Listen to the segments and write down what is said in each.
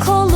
cold.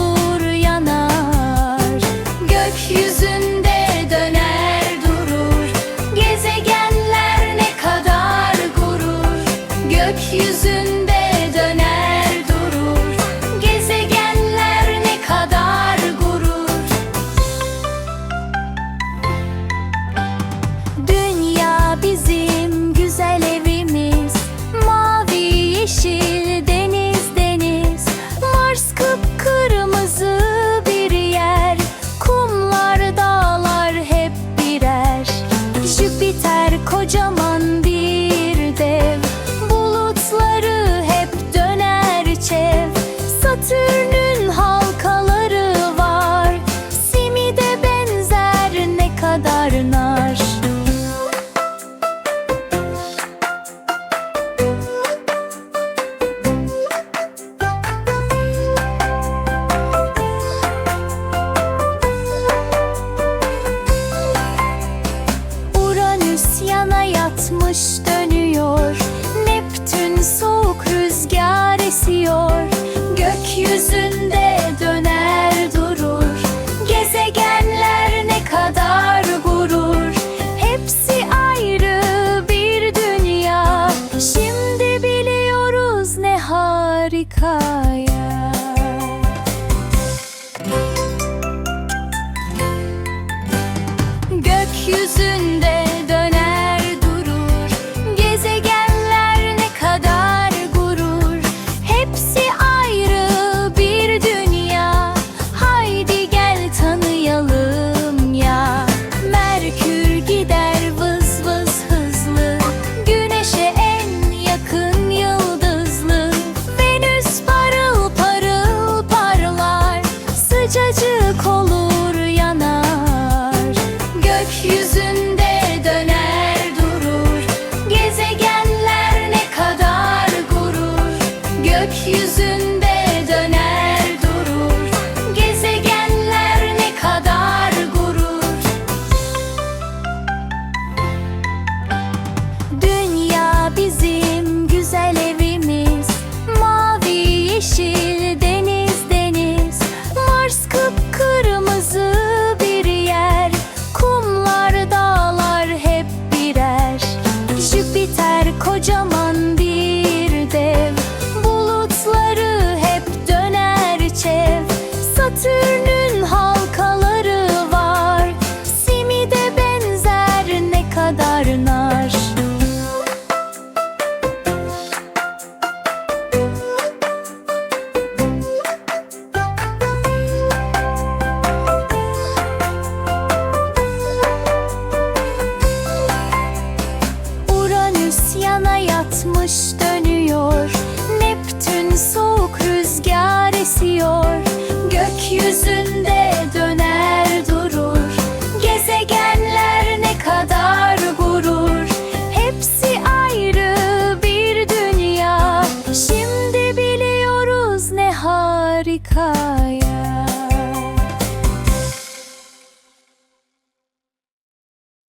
accusing yüzünde döner durur. Gezegenler ne kadar gurur. Hepsi ayrı bir dünya. Şimdi biliyoruz ne harika.